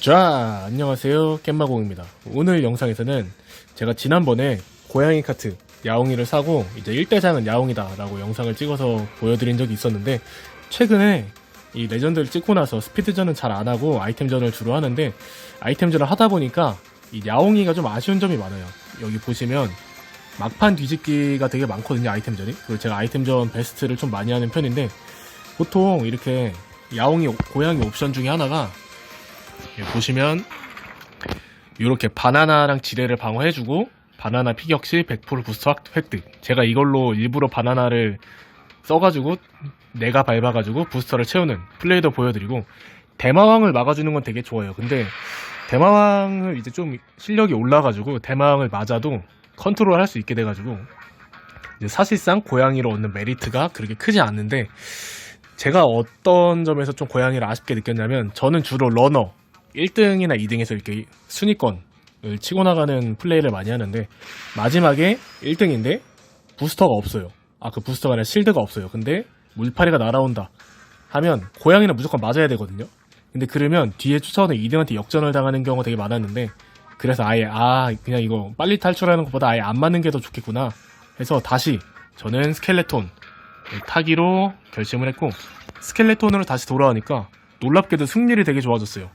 자, 안녕하세요. 깻마공입니다. 오늘 영상에서는 제가 지난번에 고양이 카트 야옹이를 사고 이제 1대장은 야옹이다 라고 영상을 찍어서 보여드린 적이 있었는데 최근에 이 레전드를 찍고 나서 스피드전은 잘 안 하고 아이템전을 주로 하는데 아이템전을 하다 보니까 이 야옹이가 좀 아쉬운 점이 많아요. 여기 보시면 막판 뒤집기가 되게 많거든요, 아이템전이. 그리고 제가 아이템전 베스트를 좀 많이 하는 편인데 보통 이렇게 야옹이 고양이 옵션 중에 하나가 보시면 이렇게 바나나랑 지뢰를 방어해주고 바나나 피격 시 100% 부스터 확- 획득. 제가 이걸로 일부러 바나나를 써가지고 내가 밟아가지고 부스터를 채우는 플레이도 보여드리고 대마왕을 막아주는 건 되게 좋아요. 근데 대마왕을 이제 좀 실력이 올라가지고 대마왕을 맞아도 컨트롤 할 수 있게 돼가지고 사실상 고양이로 얻는 메리트가 그렇게 크지 않는데 제가 어떤 점에서 좀 고양이를 아쉽게 느꼈냐면 저는 주로 러너 1등이나 2등에서 이렇게 순위권을 치고 나가는 플레이를 많이 하는데 마지막에 1등인데 부스터가 없어요. 아 그 부스터가 아니라 실드가 없어요. 근데 물파리가 날아온다 하면 고양이는 무조건 맞아야 되거든요. 근데 그러면 뒤에 쫓아오는 2등한테 역전을 당하는 경우가 되게 많았는데 그래서 아예 아 그냥 이거 빨리 탈출하는 것보다 아예 안 맞는 게 더 좋겠구나 해서 다시 저는 스켈레톤 타기로 결심을 했고 스켈레톤으로 다시 돌아오니까 놀랍게도 승률이 되게 좋아졌어요.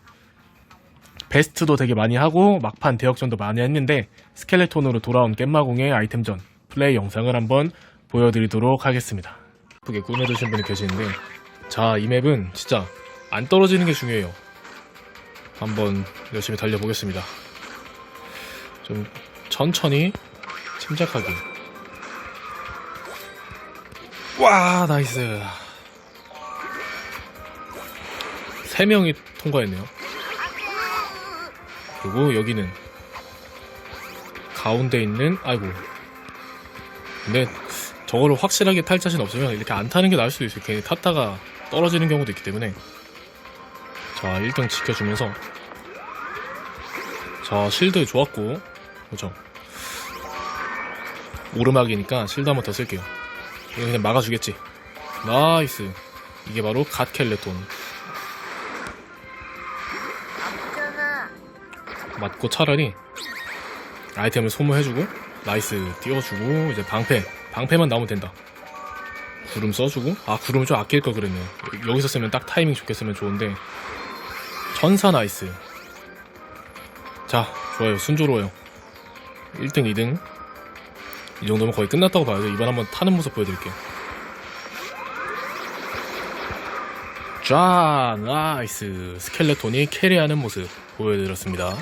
베스트도 되게 많이 하고 막판 대역전도 많이 했는데 스켈레톤으로 돌아온 깻마공의 아이템전 플레이 영상을 한번 보여드리도록 하겠습니다. 예쁘게 꾸며두신 분이 계시는데 자 이 맵은 진짜 안 떨어지는 게 중요해요. 한번 열심히 달려보겠습니다. 좀 천천히 침착하게 와 나이스 세 명이 통과했네요 그리고 여기는 가운데 있는 아이고. 근데 저거를 확실하게 탈 자신 없으면 이렇게 안 타는 게 나을 수도 있어요. 괜히 탔다가 떨어지는 경우도 있기 때문에. 자 1등 지켜주면서. 자 실드 좋았고. 그죠? 오르막이니까 실드 한 번 더 쓸게요. 이거 그냥 막아주겠지. 나이스. 이게 바로 갓켈레톤. 맞고 차라리 아이템을 소모해주고 나이스 띄워주고 이제 방패 방패만 나오면 된다. 구름 써주고 아 구름 좀 아낄 걸 그랬네요. 여기서 쓰면 딱 타이밍 좋게 쓰면 좋은데 전사 나이스. 자 좋아요 순조로워요. 1등 2등 이 정도면 거의 끝났다고 봐야죠. 이번 한번 타는 모습 보여드릴게요. 자, 나이스. 스켈레톤이 캐리하는 모습 보여드렸습니다.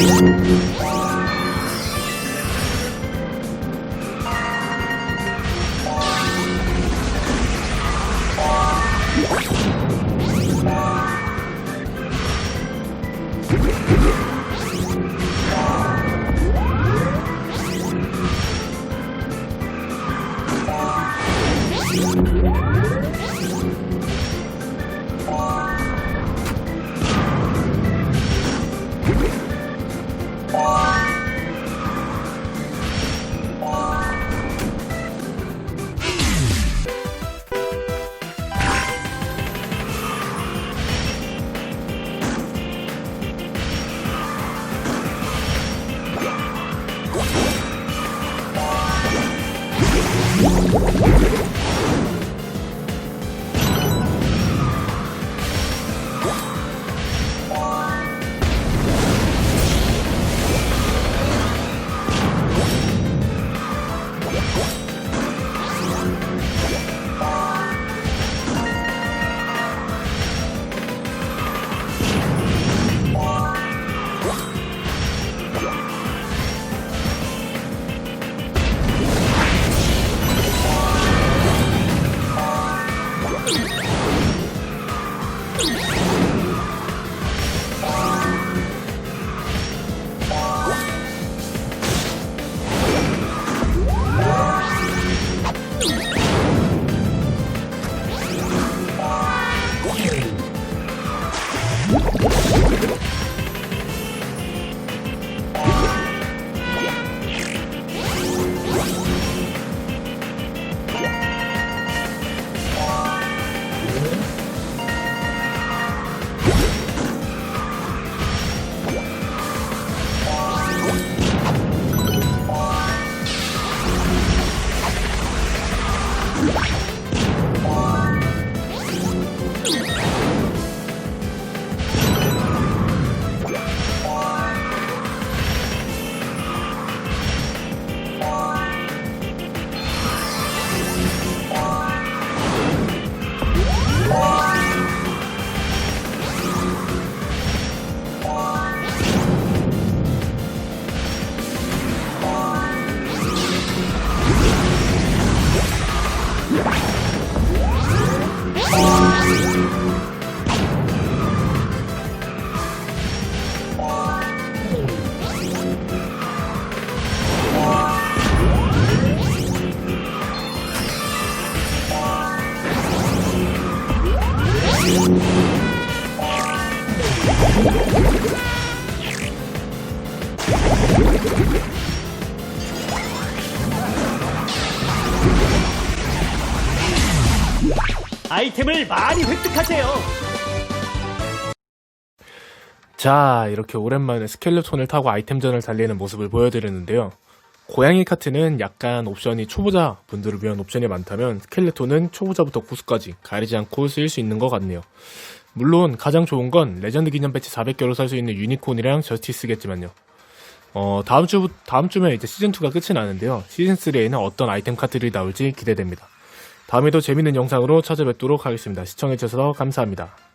フフフ。 아이템을 많이 획득하세요. 자, 이렇게 오랜만에 스켈레톤을 타고 아이템전을 달리는 모습을 보여드렸는데요. 고양이 카트는 약간 옵션이 초보자 분들을 위한 옵션이 많다면 스켈레톤은 초보자부터 고수까지 가리지 않고 쓰일 수 있는 것 같네요. 물론 가장 좋은 건 레전드 기념 배치 400개로 살 수 있는 유니콘이랑 저스티스겠지만요. 어, 다음 주, 다음 주면 이제 시즌2가 끝이 나는데요. 시즌3에는 어떤 아이템 카트들이 나올지 기대됩니다. 다음에도 재밌는 영상으로 찾아뵙도록 하겠습니다. 시청해주셔서 감사합니다.